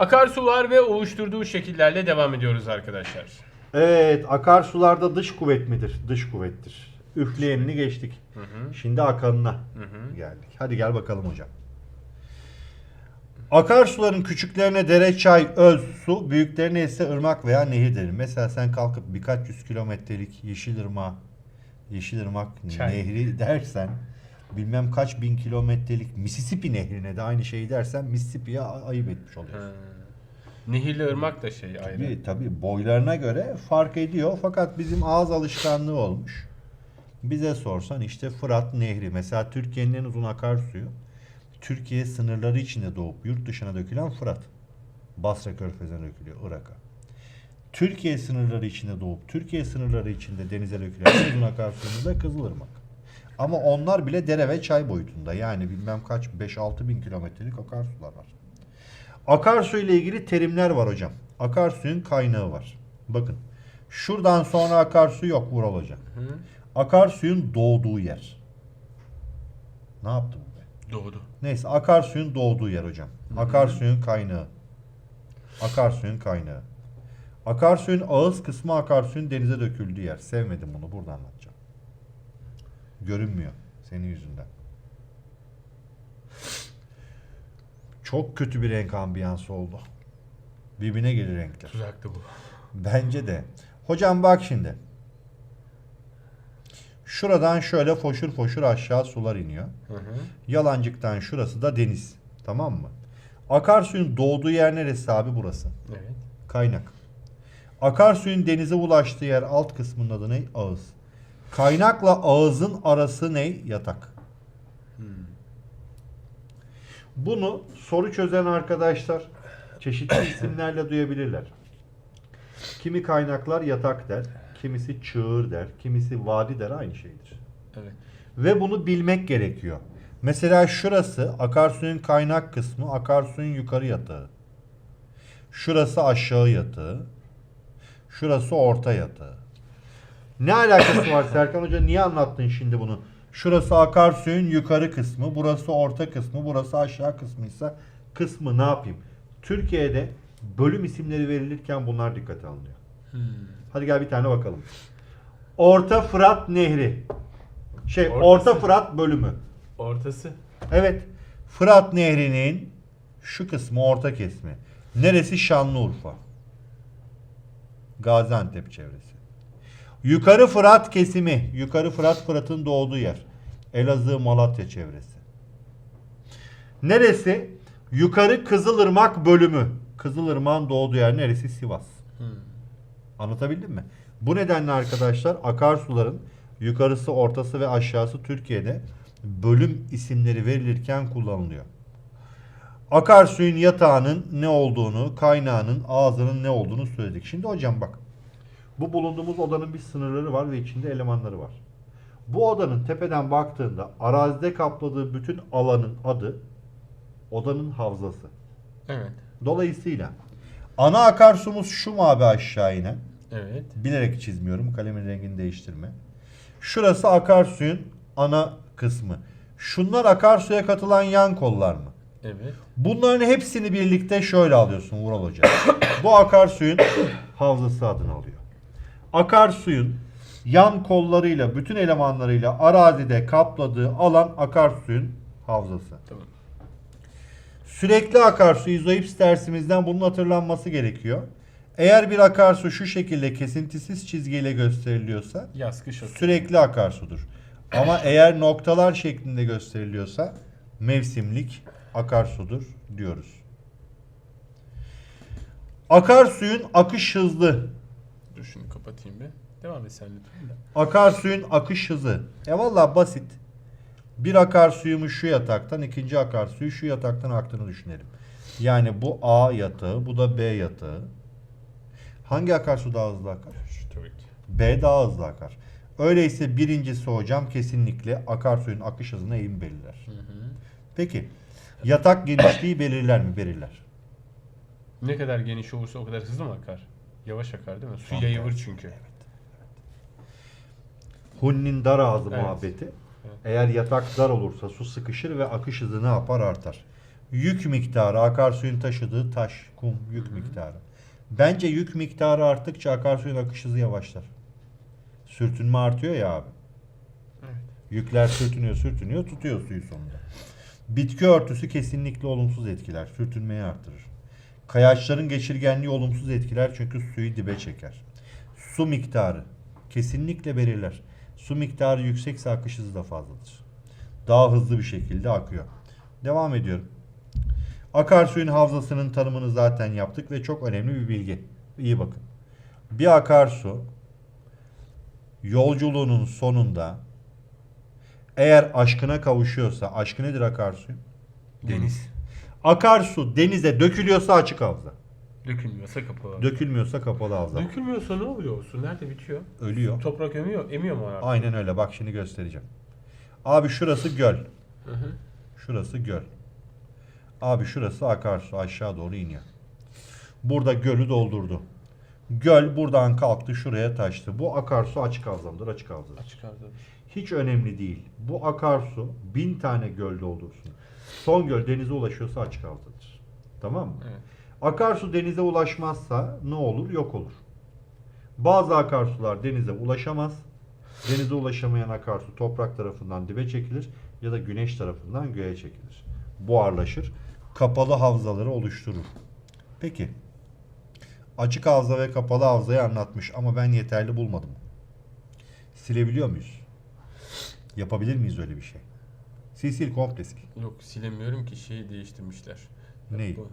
Akarsular ve oluşturduğu şekillerle devam ediyoruz arkadaşlar. Evet, akarsularda dış kuvvet midir? Dış kuvvettir. Üfleyenini geçtik. Şimdi akanına geldik. Hadi gel bakalım hocam. Akarsuların küçüklerine dere, çay, öz, su, büyüklerine ise ırmak veya nehir denir. Mesela sen kalkıp birkaç yüz kilometrelik Yeşilırmak, Yeşilırmak Çay. nehri dersen bilmem kaç bin kilometrelik Mississippi nehrine de aynı şeyi dersen Mississippi'ye ayıp etmiş oluyorsun. Nehirli ırmak da şey ayrı. Tabii, tabii boylarına göre fark ediyor fakat bizim ağız alışkanlığı olmuş. Bize sorsan işte Fırat Nehri mesela Türkiye'nin en uzun akarsuyu Türkiye sınırları içinde doğup yurt dışına dökülen Fırat. Basra Körfezi'ne dökülüyor Irak'a. Türkiye sınırları içinde doğup Türkiye sınırları içinde denize dökülen en uzun akarsuyumuz da Kızılırmak. Ama onlar bile dere ve çay boyutunda. Yani bilmem kaç 5-6 bin kilometrelik akarsular var. Akarsu ile ilgili terimler var hocam. Akarsuyun kaynağı var. Bakın. Şuradan sonra akarsu yok Vural hocam. Akarsuyun doğduğu yer. Ne yaptım be? Doğdu. Neyse akarsuyun doğduğu yer hocam. Akarsuyun kaynağı. Akarsuyun kaynağı. Akarsuyun ağız kısmı akarsuyun denize döküldüğü yer. Sevmedim bunu burada anlatacağım. Görünmüyor senin yüzünden. Çok kötü bir renk ambiyansı oldu. Birbirine gelir renkler. Tuzaktı bu. Bence de. Hocam bak şimdi. Şuradan şöyle foşur foşur aşağı sular iniyor. Hı hı. Yalancıktan şurası da deniz. Tamam mı? Akarsuyun doğduğu yer neresi abi burası? Evet. Kaynak. Akarsuyun denize ulaştığı yer alt kısmının adı ne? Ağız. Kaynakla ağızın arası ne? Yatak. Bunu soru çözen arkadaşlar çeşitli isimlerle duyabilirler. Kimi kaynaklar yatak der, kimisi çığır der, kimisi vadi der aynı şeydir. Evet. Ve bunu bilmek gerekiyor. Mesela şurası akarsuyun kaynak kısmı, akarsuyun yukarı yatağı. Şurası aşağı yatağı. Şurası orta yatağı. Ne alakası var Serkan Hoca? Niye anlattın şimdi bunu? Şurası akarsuyun yukarı kısmı, burası orta kısmı, burası aşağı kısmıysa kısmı ne yapayım? Türkiye'de bölüm isimleri verilirken bunlar dikkate alınıyor. Hadi gel bir tane bakalım. Orta Fırat Nehri. Şey Ortası. Orta Fırat bölümü. Ortası. Evet. Fırat Nehri'nin şu kısmı orta kesimi. Neresi Şanlıurfa? Gaziantep çevresi. Yukarı Fırat kesimi. Yukarı Fırat Fırat'ın doğduğu yer. Elazığ Malatya çevresi. Neresi? Yukarı Kızılırmak bölümü. Kızılırmak'ın doğduğu yer neresi? Sivas. Anlatabildim mi? Bu nedenle arkadaşlar akarsuların yukarısı, ortası ve aşağısı Türkiye'de bölüm isimleri verilirken kullanılıyor. Akarsuyun yatağının ne olduğunu, kaynağının, ağzının ne olduğunu söyledik. Şimdi hocam bak. Bu bulunduğumuz odanın bir sınırları var ve içinde elemanları var. Bu odanın tepeden baktığında arazide kapladığı bütün alanın adı odanın havzası. Evet. Dolayısıyla ana akarsumuz şu mu abi aşağı inen? Evet. Bilerek çizmiyorum. Kalemin rengini değiştirme. Şurası akarsuyun ana kısmı. Şunlar akarsuya katılan yan kollar mı? Evet. Bunların hepsini birlikte şöyle alıyorsun Vural Hoca. Bu akarsuyun havzası adını alıyor. Akarsuyun yan kollarıyla, bütün elemanlarıyla arazide kapladığı alan akarsuyun havzası. Tamam. Sürekli akarsu izoips dersimizden bunun hatırlanması gerekiyor. Eğer bir akarsu şu şekilde kesintisiz çizgiyle gösteriliyorsa Yaz kış sürekli akarsudur. Ama eğer noktalar şeklinde gösteriliyorsa mevsimlik akarsudur diyoruz. Akarsuyun akış hızlı. Dur şunu kapatayım bir. Devam et sen lütfen. Akarsuyun akış hızı. E valla basit. Bir akarsuyumu şu yataktan, ikinci akarsuyu şu yataktan aktığını düşünelim. Yani bu A yatağı, bu da B yatağı. Hangi akarsu daha hızlı akar? Şu tabii ki. B daha hızlı akar. Öyleyse birincisi hocam kesinlikle akarsuyun akış hızını eğim belirler. Peki yatak genişliği belirler mi? Belirler. Ne kadar geniş olursa o kadar hızlı mı akar? Yavaş akar değil mi? Su yayılır çünkü. Hunnin dar ağzı Evet. muhabbeti. Evet. Eğer yatak dar olursa su sıkışır ve akış hızı ne yapar? Artar. Yük miktarı, akarsuyun taşıdığı taş, kum, yük miktarı. Bence yük miktarı arttıkça akarsuyun akış hızı yavaşlar. Sürtünme artıyor ya abi. Evet. Yükler sürtünüyor, sürtünüyor, tutuyor suyu sonunda. Bitki örtüsü kesinlikle olumsuz etkiler, sürtünmeyi artırır. Kayaçların geçirgenliği olumsuz etkiler çünkü suyu dibe çeker. Su miktarı kesinlikle belirler. Su miktarı yüksekse akış hızı da fazladır. Daha hızlı bir şekilde akıyor. Devam ediyorum. Akarsuyun havzasının tanımını zaten yaptık ve çok önemli bir bilgi. İyi bakın. Bir akarsu yolculuğunun sonunda eğer aşkına kavuşuyorsa, aşkı nedir akarsuyun? Deniz. Akarsu denize dökülüyorsa açık havza. Dökülmüyorsa kapalı. Dökülmüyorsa kapalı havza. Dökülmüyorsa ne oluyor? O su nerede bitiyor? Ölüyor. Toprak emiyor, emiyor mu artık? Aynen öyle. Bak şimdi göstereceğim. Abi şurası göl. Hı hı. Şurası göl. Abi şurası akarsu aşağı doğru iniyor. Burada gölü doldurdu. Göl buradan kalktı şuraya taştı. Bu akarsu açık havzamdır, açık havzadır. Açık havza. Hiç önemli değil. Bu akarsu bin tane göl doldursun. Son göl denize ulaşıyorsa açık havzadır. Tamam mı? Evet. Akarsu denize ulaşmazsa ne olur? Yok olur. Bazı akarsular denize ulaşamaz. Denize ulaşamayan akarsu toprak tarafından dibe çekilir ya da güneş tarafından göğe çekilir. Buharlaşır. Kapalı havzaları oluşturur. Peki. Açık havza ve kapalı havzayı anlatmış ama ben yeterli bulmadım. Silebiliyor muyuz? Yapabilir miyiz öyle bir şey? Sil sil komple sil. Yok silemiyorum ki şeyi değiştirmişler. Neyi? Bu-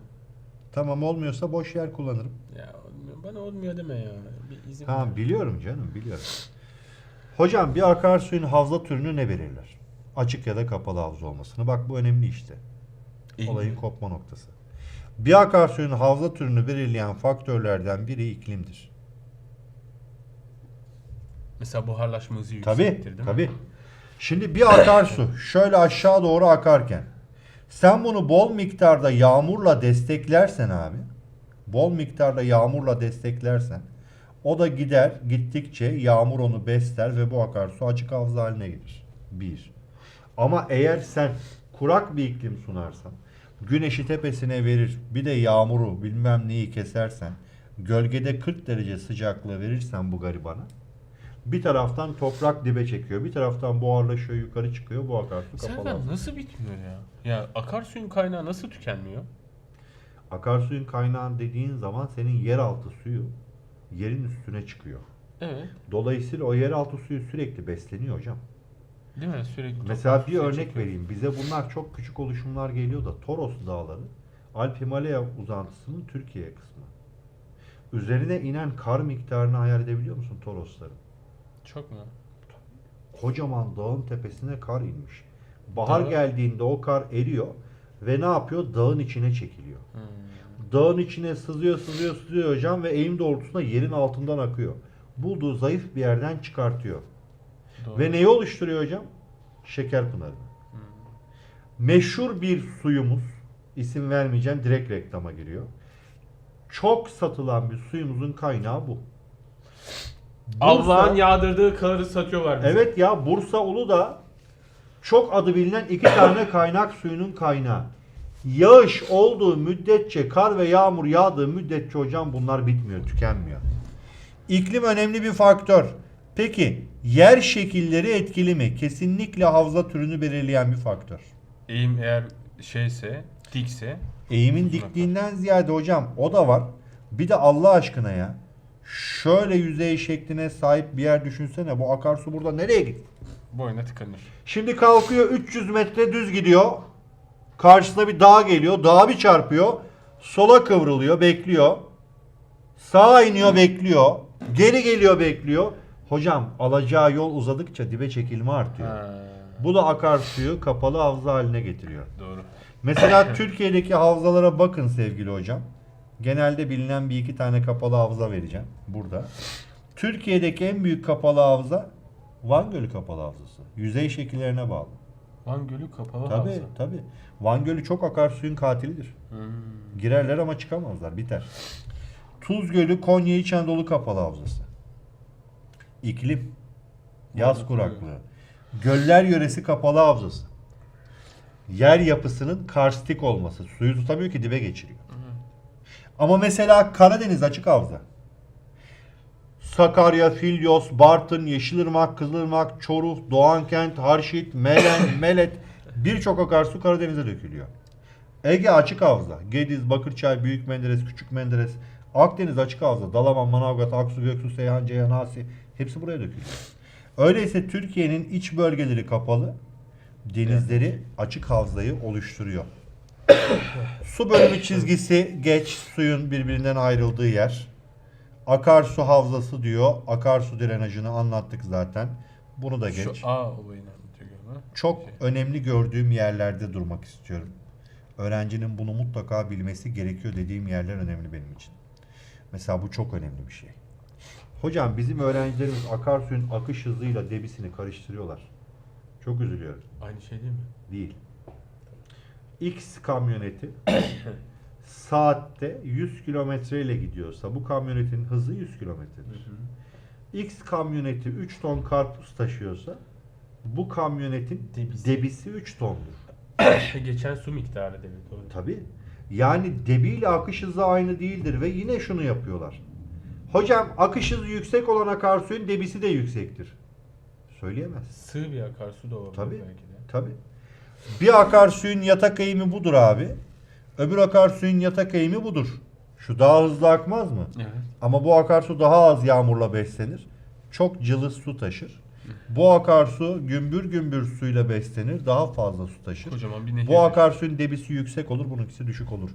Tamam olmuyorsa boş yer kullanırım. Ya olmuyor. Bana olmuyor deme ya. Bir izin Tamam ver. biliyorum canım biliyorum. Hocam bir akarsuyun havza türünü ne belirler? Açık ya da kapalı havza olmasını. Bak bu önemli işte. İyi. Olayın kopma noktası. Bir akarsuyun havza türünü belirleyen faktörlerden biri iklimdir. Mesela buharlaşma hızı Tabii, yüksektir değil mi? tabii. Şimdi bir akarsu şöyle aşağı doğru akarken sen bunu bol miktarda yağmurla desteklersen abi, bol miktarda yağmurla desteklersen o da gider gittikçe yağmur onu besler ve bu akarsu açık havza haline gelir. Bir. Ama eğer sen kurak bir iklim sunarsan, güneşi tepesine verir, bir de yağmuru bilmem neyi kesersen, gölgede 40 derece sıcaklığı verirsen bu garibana, bir taraftan toprak dibe çekiyor, bir taraftan buharlaşıyor, yukarı çıkıyor, bu akarsu kapalı. Havza. nasıl bitmiyor ya? Ya akarsuyun kaynağı nasıl tükenmiyor? Akarsuyun kaynağın dediğin zaman senin yeraltı suyu yerin üstüne çıkıyor. Evet. Dolayısıyla o yeraltı suyu sürekli besleniyor hocam. Değil mi? Sürekli Mesela bir örnek çekiyor. vereyim. Bize bunlar çok küçük oluşumlar geliyor da Toros Dağları Alp Himalaya uzantısının Türkiye kısmı. Üzerine inen kar miktarını hayal edebiliyor musun Torosların? Çok mu? Kocaman dağın tepesine kar inmiş. Bahar Dağı- geldiğinde o kar eriyor ve ne yapıyor? Dağın içine çekiliyor. Hmm. Dağın içine sızıyor, sızıyor, sızıyor hocam ve eğim doğrultusunda yerin altından akıyor. Bulduğu zayıf bir yerden çıkartıyor. Doğru. Ve neyi oluşturuyor hocam? Şeker pınarı. Hmm. Meşhur bir suyumuz, isim vermeyeceğim, direkt reklama giriyor. Çok satılan bir suyumuzun kaynağı bu. Allah'ın yağdırdığı karı satıyorlar bize. Evet ya Bursa Uludağ çok adı bilinen iki tane kaynak suyunun kaynağı. Yağış olduğu müddetçe, kar ve yağmur yağdığı müddetçe hocam bunlar bitmiyor, tükenmiyor. İklim önemli bir faktör. Peki yer şekilleri etkili mi? Kesinlikle havza türünü belirleyen bir faktör. Eğim eğer şeyse, dikse Eğimin dikliğinden ziyade hocam o da var. Bir de Allah aşkına ya. Şöyle yüzey şekline sahip bir yer düşünsene. Bu akarsu burada nereye gitti? boyuna tıkanır. Şimdi kalkıyor 300 metre düz gidiyor. Karşısına bir dağ geliyor. Dağa bir çarpıyor. Sola kıvrılıyor, bekliyor. Sağa iniyor, bekliyor. Geri geliyor, bekliyor. Hocam alacağı yol uzadıkça dibe çekilme artıyor. Ha, Bu da akarsuyu kapalı havza haline getiriyor. doğru. Mesela Türkiye'deki havzalara bakın sevgili hocam. Genelde bilinen bir iki tane kapalı havza vereceğim burada. Türkiye'deki en büyük kapalı havza Van Gölü kapalı havzası. Yüzey şekillerine bağlı. Van Gölü kapalı Tabii havza. tabii. Van Gölü çok akarsuyun katilidir. Hmm. Girerler ama çıkamazlar. Biter. Tuz Gölü Konya İç Anadolu kapalı havzası. İklim. Yaz Vallahi kuraklığı. Göller yöresi kapalı havzası. yer yapısının karstik olması. Suyu tutamıyor ki dibe geçiriyor. Ama mesela Karadeniz açık havza. Sakarya, Filyos, Bartın, Yeşilırmak, Kızılırmak, Çoruh, Doğankent, Harşit, Melen, Melet birçok akarsu Karadeniz'e dökülüyor. Ege açık havza. Gediz, Bakırçay, Büyük Menderes, Küçük Menderes. Akdeniz açık havza. Dalaman, Manavgat, Aksu, Göksu, Seyhan, Ceyhan, Asi hepsi buraya dökülüyor. Öyleyse Türkiye'nin iç bölgeleri kapalı, denizleri açık havzayı oluşturuyor. Su bölümü çizgisi geç suyun birbirinden ayrıldığı yer. Akarsu havzası diyor. Akarsu drenajını anlattık zaten. Bunu da geç. Şu A olayını anlatıyor galiba. Çok Şey. önemli gördüğüm yerlerde durmak istiyorum. Öğrencinin bunu mutlaka bilmesi gerekiyor dediğim yerler önemli benim için. Mesela bu çok önemli bir şey. Hocam bizim öğrencilerimiz akarsuyun akış hızıyla debisini karıştırıyorlar. Çok üzülüyorum. Aynı şey değil mi? Değil. X kamyoneti saatte 100 kilometre ile gidiyorsa bu kamyonetin hızı 100 kilometredir. X kamyoneti 3 ton karpuz taşıyorsa bu kamyonetin Debisi. debisi 3 tondur. Geçen su miktarı demek. Doğru. Tabi. Yani debiyle akış hızı aynı değildir ve yine şunu yapıyorlar. Hocam akış hızı yüksek olan akarsuyun debisi de yüksektir. Söyleyemez. Sığ bir akarsu da olabilir Tabii. belki de. Tabi. Bir akarsuyun yatak eğimi budur abi. Öbür akarsuyun yatak eğimi budur. Şu daha hızlı akmaz mı? Evet. Ama bu akarsu daha az yağmurla beslenir. Çok cılız su taşır. Bu akarsu gümbür gümbür suyla beslenir. Daha fazla su taşır. Kocaman bir nehir. Bu akarsuyun debisi yüksek olur, bununkisi düşük olur.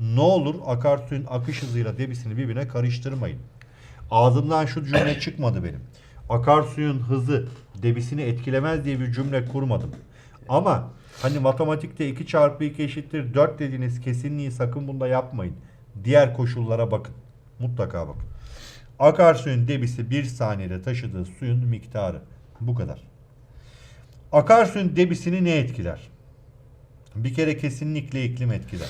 Ne olur akarsuyun akış hızıyla debisini birbirine karıştırmayın. Ağzımdan şu cümle çıkmadı benim. Akarsuyun hızı debisini etkilemez diye bir cümle kurmadım. Ama hani matematikte 2 çarpı 2 eşittir 4 dediğiniz kesinliği sakın bunda yapmayın. Diğer koşullara bakın. Mutlaka bakın. Akarsuyun debisi 1 saniyede taşıdığı suyun miktarı. Bu kadar. Akarsuyun debisini ne etkiler? Bir kere kesinlikle iklim etkiler.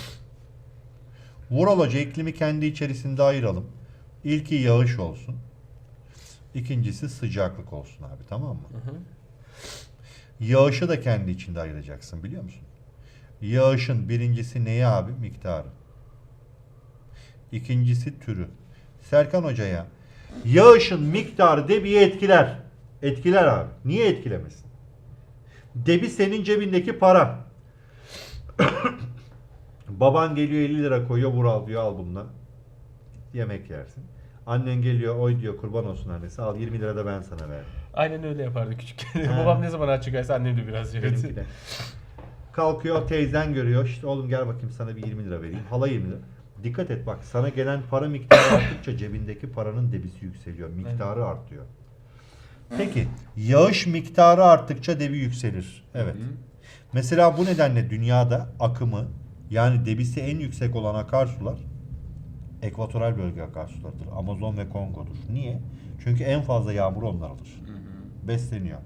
Vural Hoca iklimi kendi içerisinde ayıralım. İlki yağış olsun. İkincisi sıcaklık olsun abi tamam mı? Hı hı. Yağışı da kendi içinde ayıracaksın biliyor musun? Yağışın birincisi neyi abi? Miktarı. İkincisi türü. Serkan Hoca'ya yağışın miktarı debiyi etkiler. Etkiler abi. Niye etkilemesin? Debi senin cebindeki para. Baban geliyor 50 lira koyuyor Vural diyor al bununla. Yemek yersin. Annen geliyor oy diyor kurban olsun annesi al 20 lira da ben sana verdim. Aynen öyle yapardı küçükken. Ha. Babam ne zaman aç çıkarsa annem de biraz yerdi. de. Kalkıyor teyzen görüyor. İşte oğlum gel bakayım sana bir 20 lira vereyim. Hala 20 lira. Dikkat et bak sana gelen para miktarı arttıkça cebindeki paranın debisi yükseliyor. Miktarı artıyor. Peki yağış miktarı arttıkça debi yükselir. Evet. Hı hı. Mesela bu nedenle dünyada akımı yani debisi en yüksek olan akarsular ekvatoral bölge akarsularıdır. Amazon ve Kongo'dur. Niye? Çünkü en fazla yağmur onlar alır. Besleniyor.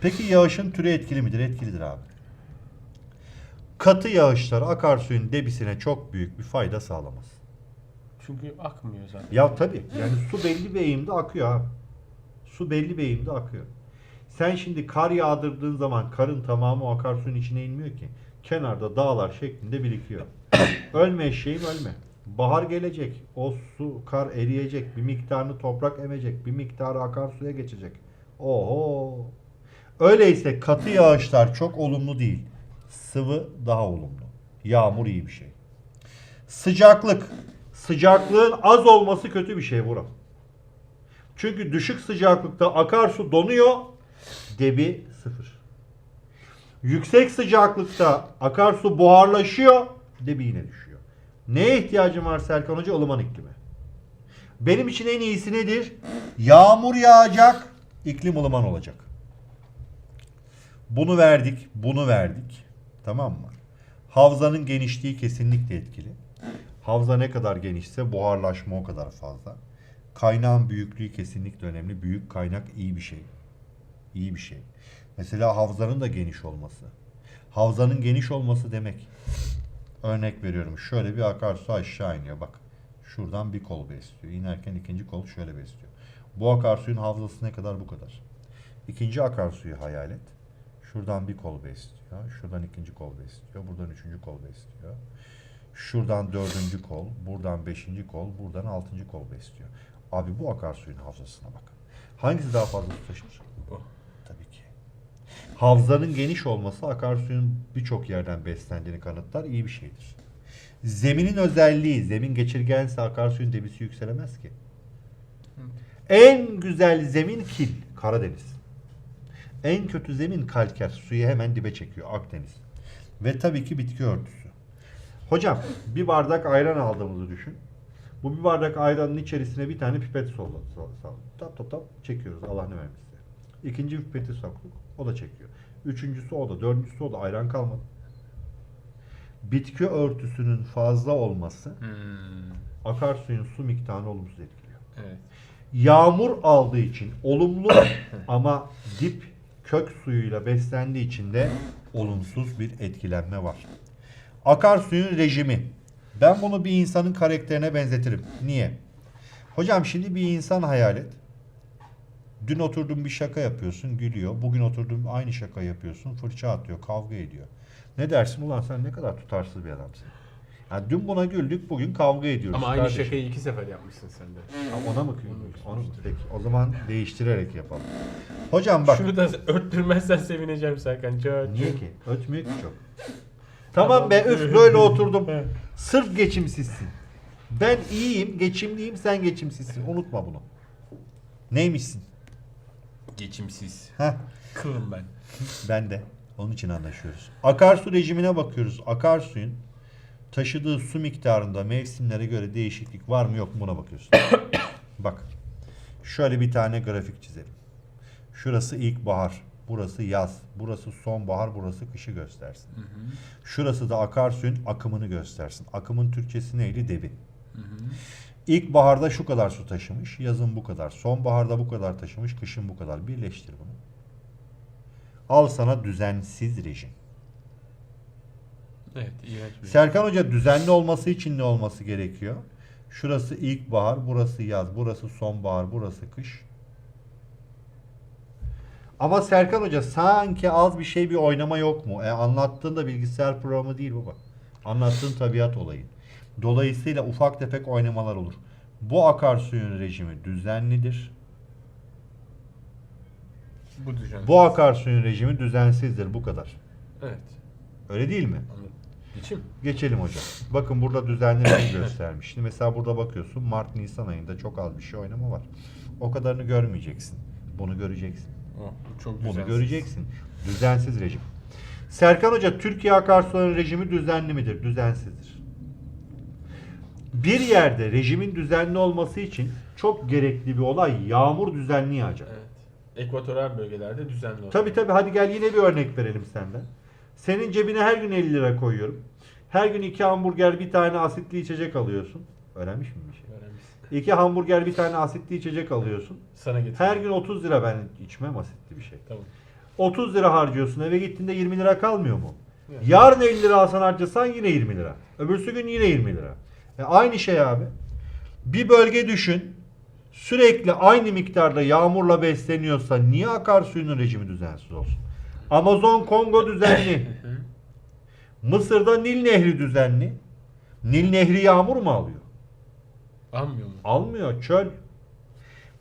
Peki yağışın türü etkili midir? Etkilidir abi. Katı yağışlar akarsuyun debisine çok büyük bir fayda sağlamaz. Çünkü akmıyor zaten. Ya tabii yani su belli bir eğimde akıyor abi. Su belli bir eğimde akıyor. Sen şimdi kar yağdırdığın zaman karın tamamı akarsuyun içine inmiyor ki. Kenarda dağlar şeklinde birikiyor. ölme eşeğim ölme. Bahar gelecek. O su, kar eriyecek. Bir miktarını toprak emecek. Bir miktarı akarsuya geçecek. Oho. Öyleyse katı yağışlar çok olumlu değil. Sıvı daha olumlu. Yağmur iyi bir şey. Sıcaklık. Sıcaklığın az olması kötü bir şey Vural. Çünkü düşük sıcaklıkta akarsu donuyor. Debi sıfır. Yüksek sıcaklıkta akarsu buharlaşıyor. Debi yine düşüyor. Neye ihtiyacım var Serkan Hoca? ılıman iklime. Benim için en iyisi nedir? Yağmur yağacak, iklim ılıman olacak. Bunu verdik, bunu verdik. Tamam mı? Havzanın genişliği kesinlikle etkili. Havza ne kadar genişse buharlaşma o kadar fazla. Kaynağın büyüklüğü kesinlikle önemli. Büyük kaynak iyi bir şey. İyi bir şey. Mesela havzanın da geniş olması. Havzanın geniş olması demek. Örnek veriyorum. Şöyle bir akarsu aşağı iniyor. Bak. Şuradan bir kol besliyor. İnerken ikinci kol şöyle besliyor. Bu akarsuyun havzası ne kadar bu kadar. İkinci akarsuyu hayal et. Şuradan bir kol besliyor. Şuradan ikinci kol besliyor. Buradan üçüncü kol besliyor. Şuradan dördüncü kol. Buradan beşinci kol. Buradan altıncı kol besliyor. Abi bu akarsuyun havzasına bak. Hangisi daha fazla su taşır? Bu. Tabii ki. Havzanın geniş olması akarsuyun birçok yerden beslendiğini kanıtlar. iyi bir şeydir. Zeminin özelliği, zemin geçirgense akarsuyun debisi yükselemez ki. En güzel zemin kil, Karadeniz. En kötü zemin kalker, suyu hemen dibe çekiyor, Akdeniz. Ve tabii ki bitki örtüsü. Hocam, bir bardak ayran aldığımızı düşün. Bu bir bardak ayranın içerisine bir tane pipet solladı. Tap tap tap çekiyoruz Allah ne vermişse. İkinci pipeti soktuk. O da çekiyor. Üçüncüsü o da. Dördüncüsü o da. Ayran kalmadı. Bitki örtüsünün fazla olması Hmm. akarsuyun su miktarını olumsuz etkiliyor. Evet. Yağmur aldığı için olumlu ama dip kök suyuyla beslendiği için de olumsuz bir etkilenme var. Akarsuyun rejimi. Ben bunu bir insanın karakterine benzetirim. Niye? Hocam şimdi bir insan hayal et. Dün oturdun bir şaka yapıyorsun, gülüyor. Bugün oturdun aynı şaka yapıyorsun, fırça atıyor, kavga ediyor. Ne dersin? Ulan sen ne kadar tutarsız bir adamsın. Yani dün buna güldük, bugün kavga ediyoruz. Ama aynı kardeşim. şakayı iki sefer yapmışsın sen de. Ha, Ona mı kıydın? Onu mu? Peki. O zaman değiştirerek yapalım. Hocam bak. Şunu da örttürmezsen sevineceğim Serkan. Çok. Niye ki? Ötmüyor ki çok. Tamam be üf böyle oturdum. Sırf geçimsizsin. Ben iyiyim, geçimliyim, sen geçimsizsin. Unutma bunu. Neymişsin? Geçimsiz. Heh, Kılım ben. ben de. Onun için anlaşıyoruz. Akarsu rejimine bakıyoruz. Akarsuyun taşıdığı su miktarında mevsimlere göre değişiklik var mı yok mu buna bakıyorsun. Bak. Şöyle bir tane grafik çizelim. Şurası ilkbahar, burası yaz, burası sonbahar, burası kışı göstersin. Şurası da akarsuyun akımını göstersin. Akımın Türkçesi neydi? Debi. İlkbaharda şu kadar su taşımış, yazın bu kadar. Sonbaharda bu kadar taşımış, kışın bu kadar. Birleştir bunu. Al sana düzensiz rejim. Evet, iğrenç bir. Serkan Hoca düzenli olması için ne olması gerekiyor? Şurası ilkbahar, burası yaz, burası sonbahar, burası kış. Ama Serkan Hoca sanki az bir şey bir oynama yok mu? E anlattığın da bilgisayar programı değil baba. Anlattığın tabiat olayı. Dolayısıyla ufak tefek oynamalar olur. Bu akarsuyun rejimi düzenlidir. Bu düzen. Bu akarsuyun rejimi düzensizdir. Bu kadar. Evet. Öyle değil mi? Anladım. Geçim. Geçelim hocam. Bakın burada düzenli rejim göstermiş. Şimdi mesela burada bakıyorsun Mart Nisan ayında çok az bir şey oynama var. O kadarını görmeyeceksin. Bunu göreceksin. Oh, çok Bunu düzensiz. göreceksin. Düzensiz rejim. Serkan Hoca Türkiye akarsuyun rejimi düzenli midir? Düzensizdir. Bir yerde rejimin düzenli olması için çok gerekli bir olay yağmur düzenli yağacak. Evet. Ekvatoral bölgelerde düzenli olur. Tabi tabi hadi gel yine bir örnek verelim senden. Senin cebine her gün 50 lira koyuyorum. Her gün iki hamburger bir tane asitli içecek alıyorsun. Öğrenmiş miyim bir şey? Öğrenmişsin. İki hamburger bir tane asitli içecek alıyorsun. Sana getir. Her gün 30 lira ben içmem asitli bir şey. Tamam. 30 lira harcıyorsun eve gittiğinde 20 lira kalmıyor mu? Evet. Yarın 50 lira alsan harcasan yine 20 lira. Öbürsü gün yine 20 lira. E aynı şey abi. Bir bölge düşün. Sürekli aynı miktarda yağmurla besleniyorsa niye akarsuyunun rejimi düzensiz olsun? Amazon Kongo düzenli. Mısır'da Nil Nehri düzenli. Nil Nehri yağmur mu alıyor? Almıyor mu? Almıyor çöl.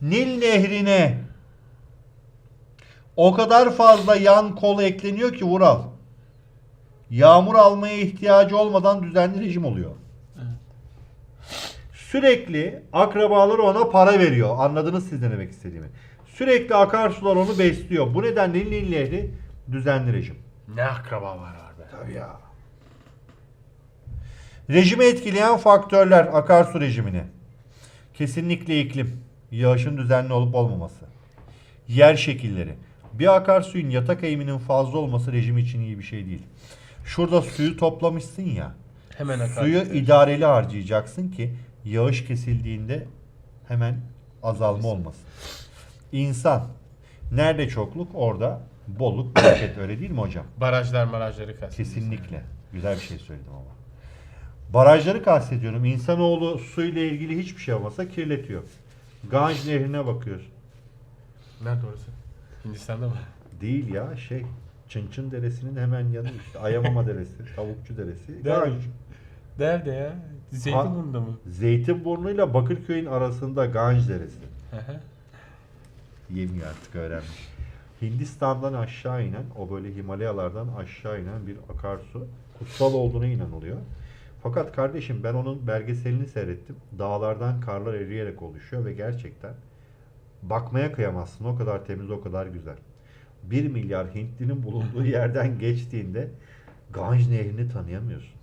Nil Nehri'ne o kadar fazla yan kol ekleniyor ki Vural. Yağmur almaya ihtiyacı olmadan düzenli rejim oluyor. Sürekli akrabaları ona para veriyor. Anladınız siz ne demek istediğimi. Sürekli akarsular onu besliyor. Bu nedenle Nil Nehri düzenli rejim. Ne akrabalar var be. Tabii ya. Rejimi etkileyen faktörler akarsu rejimini. Kesinlikle iklim, yağışın düzenli olup olmaması. Yer şekilleri. Bir akarsuyun yatak eğiminin fazla olması rejim için iyi bir şey değil. Şurada suyu toplamışsın ya. Hemen akar. Suyu idareli harcayacaksın ki yağış kesildiğinde hemen azalma olmasın. İnsan. Nerede çokluk orada bolluk bereket öyle değil mi hocam? Barajlar marajları kastediyorsun. Kesinlikle. Güzel bir şey söyledim ama. Barajları kastediyorum. İnsanoğlu suyla ilgili hiçbir şey olmasa kirletiyor. Ganj nehrine bakıyoruz. Nerede orası? Hindistan'da mı? Değil ya şey. Çınçın Deresi'nin hemen yanı işte. Ayamama Deresi, Tavukçu Deresi. Ganj. Nerede ya? Zeytinburnu'nda mı? Zeytinburnu ile Bakırköy'ün arasında Ganj Deresi. Yemiyor artık öğrenmiş. Hindistan'dan aşağı inen, o böyle Himalayalardan aşağı inen bir akarsu kutsal olduğuna inanılıyor. Fakat kardeşim ben onun belgeselini seyrettim. Dağlardan karlar eriyerek oluşuyor ve gerçekten bakmaya kıyamazsın. O kadar temiz, o kadar güzel. 1 milyar Hintlinin bulunduğu yerden geçtiğinde Ganj Nehri'ni tanıyamıyorsun.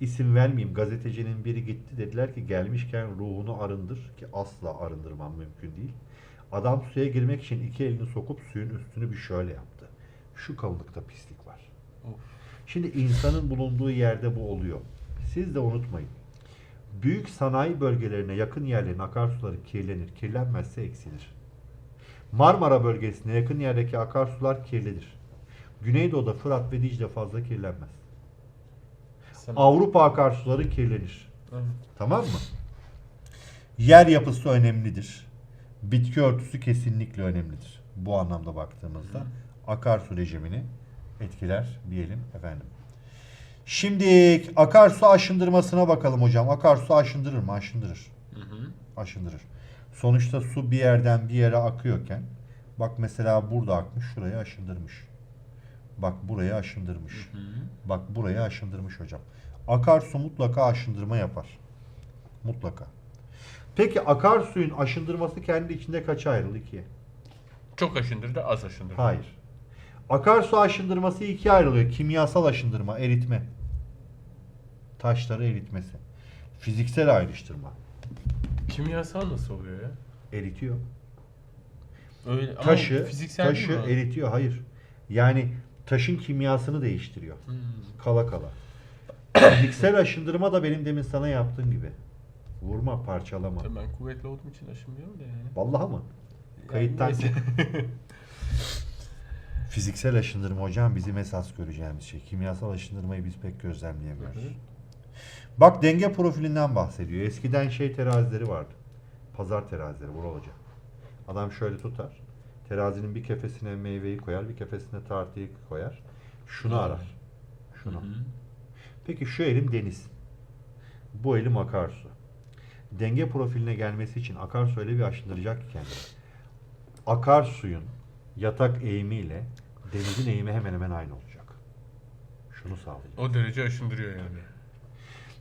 İsim vermeyeyim. Gazetecinin biri gitti. Dediler ki gelmişken ruhunu arındır. Ki asla arındırmam mümkün değil. Adam suya girmek için iki elini sokup suyun üstünü bir şöyle yaptı. Şu kalınlıkta pislik var. Of. Şimdi insanın bulunduğu yerde bu oluyor. Siz de unutmayın. Büyük sanayi bölgelerine yakın yerlerin akarsuları kirlenir. Kirlenmezse eksilir. Marmara bölgesine yakın yerdeki akarsular kirlidir. Güneydoğu'da Fırat ve Dicle fazla kirlenmez. Sen- Avrupa akarsuları kirlenir. Evet. Tamam mı? Yer yapısı önemlidir. Bitki örtüsü kesinlikle önemlidir. Bu anlamda baktığımızda akarsu rejimini etkiler diyelim efendim. Şimdi akarsu aşındırmasına bakalım hocam. Akarsu aşındırır mı? Aşındırır. Hı hı. Aşındırır. Sonuçta su bir yerden bir yere akıyorken bak mesela burada akmış şurayı aşındırmış. Bak burayı aşındırmış. Hı hı. Bak burayı aşındırmış hocam. Akarsu mutlaka aşındırma yapar. Mutlaka. Peki akarsuyun aşındırması kendi içinde kaça ayrılır? İkiye. Çok aşındırdı, az aşındırdı. Hayır. Akarsu aşındırması ikiye ayrılıyor. Kimyasal aşındırma, eritme. Taşları eritmesi. Fiziksel ayrıştırma. Kimyasal nasıl oluyor ya? Eritiyor. Öyle ama Taşı, fiziksel taşı değil mi? eritiyor. Hayır. Yani taşın kimyasını değiştiriyor. Hmm. Kala kala. Fiziksel aşındırma da benim demin sana yaptığım gibi. Vurma, parçalama. Tabii ben kuvvetli olduğum için aşınmıyorum da yani. Vallahi mı? Kayıttan neyse. Fiziksel aşındırma hocam bizim esas göreceğimiz şey. Kimyasal aşındırmayı biz pek gözlemleyemiyoruz. Hı hı. Bak denge profilinden bahsediyor. Eskiden şey terazileri vardı. Pazar terazileri Vural Hoca. Adam şöyle tutar. Terazinin bir kefesine meyveyi koyar, bir kefesine tartıyı koyar. Şunu Hı. arar. Şunu. Hı hı. Peki şu elim deniz. Bu elim akarsu. Denge profiline gelmesi için akarsu öyle bir aşındıracak ki kendini. Akarsuyun yatak eğimiyle denizin eğimi hemen hemen aynı olacak. Şunu sağlayacak. O derece aşındırıyor yani.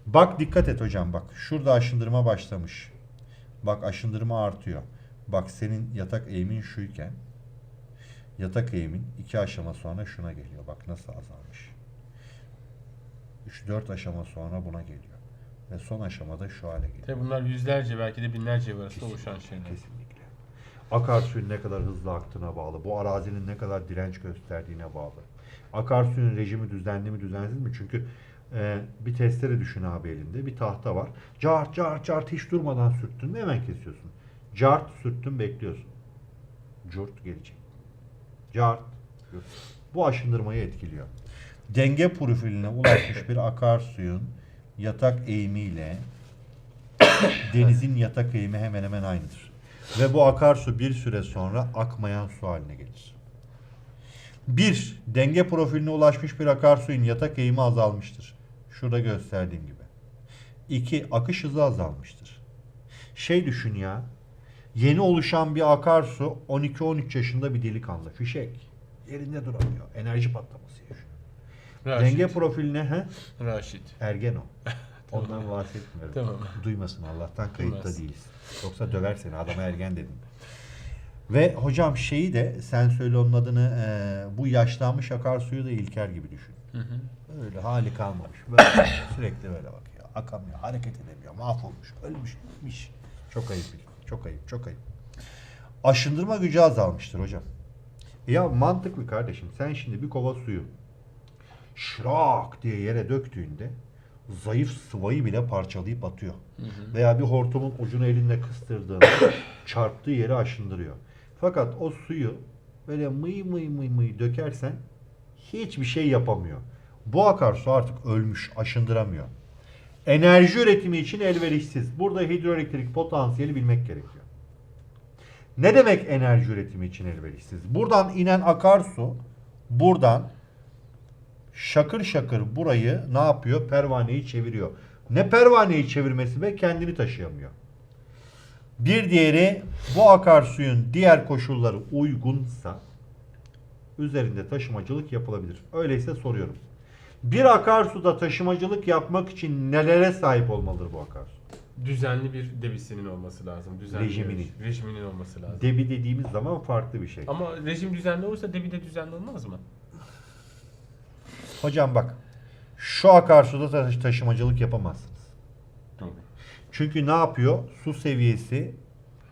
Bak dikkat et hocam bak. Şurada aşındırma başlamış. Bak aşındırma artıyor. Bak senin yatak eğimin şuyken yatak eğimin iki aşama sonra şuna geliyor. Bak nasıl azalmış. 3-4 aşama sonra buna geliyor. Ve son aşamada şu hale geliyor. Tabii bunlar yüzlerce belki de binlerce yıl arasında oluşan şeyler. Kesinlikle. Akarsuyun ne kadar hızlı aktığına bağlı. Bu arazinin ne kadar direnç gösterdiğine bağlı. Akarsuyun rejimi düzenli mi düzensiz mi? Çünkü e, bir testere düşün abi elinde. Bir tahta var. Cart cart cart hiç durmadan sürttün mü hemen kesiyorsun. Cart sürttün bekliyorsun. Curt gelecek. Cart. Bu aşındırmayı etkiliyor. Denge profiline ulaşmış bir akarsuyun yatak eğimiyle denizin yatak eğimi hemen hemen aynıdır. Ve bu akarsu bir süre sonra akmayan su haline gelir. Bir, denge profiline ulaşmış bir akarsuyun yatak eğimi azalmıştır. Şurada gösterdiğim gibi. İki, akış hızı azalmıştır. Şey düşün ya, yeni oluşan bir akarsu 12-13 yaşında bir delikanlı, fişek. Yerinde duramıyor, enerji patlaması yaşıyor. Raşit. Denge profiline he? Raşit. Ergen o. Ondan bahsetmiyorum. Tamam. Duymasın Allah'tan kayıtta Duymaz. değiliz. Yoksa döver seni adama ergen dedim. Ve hocam şeyi de sen söyle onun adını e, bu yaşlanmış akarsuyu da İlker gibi düşün. Hı hı. Öyle hali kalmamış. Böyle sürekli böyle bakıyor. Akamıyor, hareket edemiyor, mahvolmuş, ölmüş, gitmiş. Çok ayıp, çok ayıp, çok ayıp. Aşındırma gücü azalmıştır hocam. Ya mantıklı kardeşim. Sen şimdi bir kova suyu şırak diye yere döktüğünde zayıf sıvayı bile parçalayıp atıyor. Veya bir hortumun ucunu elinde kıstırdığında çarptığı yeri aşındırıyor. Fakat o suyu böyle mıy mıy mıy mıy dökersen hiçbir şey yapamıyor. Bu akarsu artık ölmüş, aşındıramıyor. Enerji üretimi için elverişsiz. Burada hidroelektrik potansiyeli bilmek gerekiyor. Ne demek enerji üretimi için elverişsiz? Buradan inen akarsu buradan şakır şakır burayı ne yapıyor? Pervaneyi çeviriyor. Ne pervaneyi çevirmesi be kendini taşıyamıyor. Bir diğeri bu akarsuyun diğer koşulları uygunsa üzerinde taşımacılık yapılabilir. Öyleyse soruyorum. Bir akarsuda taşımacılık yapmak için nelere sahip olmalıdır bu akarsu? Düzenli bir debisinin olması lazım. Düzenli Rejiminin. Rejiminin olması lazım. Debi dediğimiz zaman farklı bir şey. Ama rejim düzenli olursa debi de düzenli olmaz mı? Hocam bak şu akarsuda taş- taşımacılık yapamazsınız. Doğru. Çünkü ne yapıyor? Su seviyesi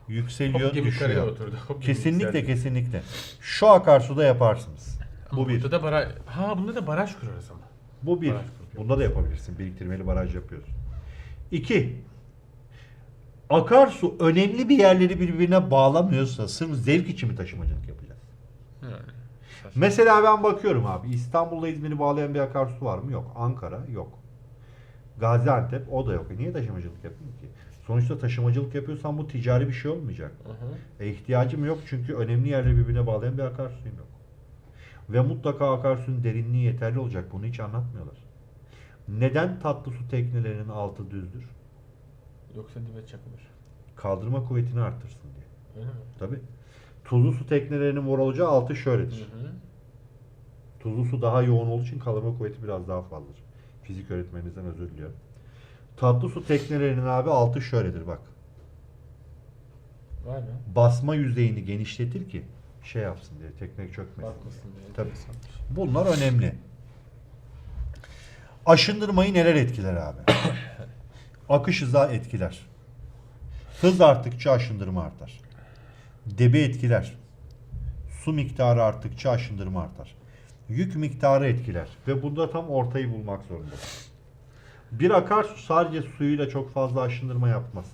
yükseliyor, Hop düşüyor. oturdu. Hop Kesinlikle kesinlikle. Şu akarsuda yaparsınız. Ama Bu bir. Da baraj... Ha bunda da baraj kurarız ama. Bu bir. Bunda da yapabilirsin. Biriktirmeli baraj yapıyorsun. İki. Akarsu önemli bir yerleri birbirine bağlamıyorsa sırf zevk için mi taşımacılık yapacağız? Yani. Mesela ben bakıyorum abi İstanbul'la İzmir'i bağlayan bir akarsu var mı? Yok. Ankara yok. Gaziantep o da yok. E niye taşımacılık yapayım ki? Sonuçta taşımacılık yapıyorsan bu ticari bir şey olmayacak. Hı hı. E ihtiyacım yok çünkü önemli yerleri birbirine bağlayan bir akarsuyum yok. Ve mutlaka akarsunun derinliği yeterli olacak. Bunu hiç anlatmıyorlar. Neden tatlı su teknelerinin altı düzdür? Yoksa dibe çakılır. Kaldırma kuvvetini artırsın diye. Öyle mi? Tabi. Tuzlu su teknelerinin var olacağı altı şöyledir. Hı hı. Tuzlu su daha yoğun olduğu için kaldırma kuvveti biraz daha fazladır. Fizik öğretmeninizden özür diliyorum. Tatlı su teknelerinin abi altı şöyledir bak. Var mı? Basma yüzeyini genişletir ki şey yapsın diye tekne çökmesin. Bakmasın diye. Tabii. Bunlar önemli. Aşındırmayı neler etkiler abi? Akış hızı etkiler. Hız arttıkça aşındırma artar. Debi etkiler. Su miktarı arttıkça aşındırma artar. Yük miktarı etkiler. Ve bunda tam ortayı bulmak zorundasın. Bir akarsu sadece suyuyla çok fazla aşındırma yapmaz.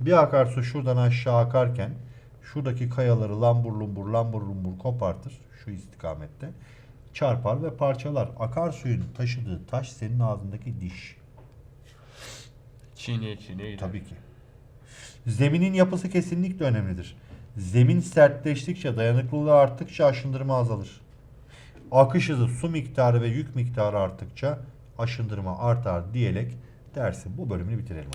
Bir akarsu şuradan aşağı akarken şuradaki kayaları lambur lumbur lambur lumbur kopartır şu istikamette. Çarpar ve parçalar. Akarsuyun taşıdığı taş senin ağzındaki diş. Çiğneye çiğneye gider. Tabii ki. Zeminin yapısı kesinlikle önemlidir. Zemin sertleştikçe, dayanıklılığı arttıkça aşındırma azalır. Akış hızı, su miktarı ve yük miktarı arttıkça aşındırma artar diyerek dersin bu bölümünü bitirelim.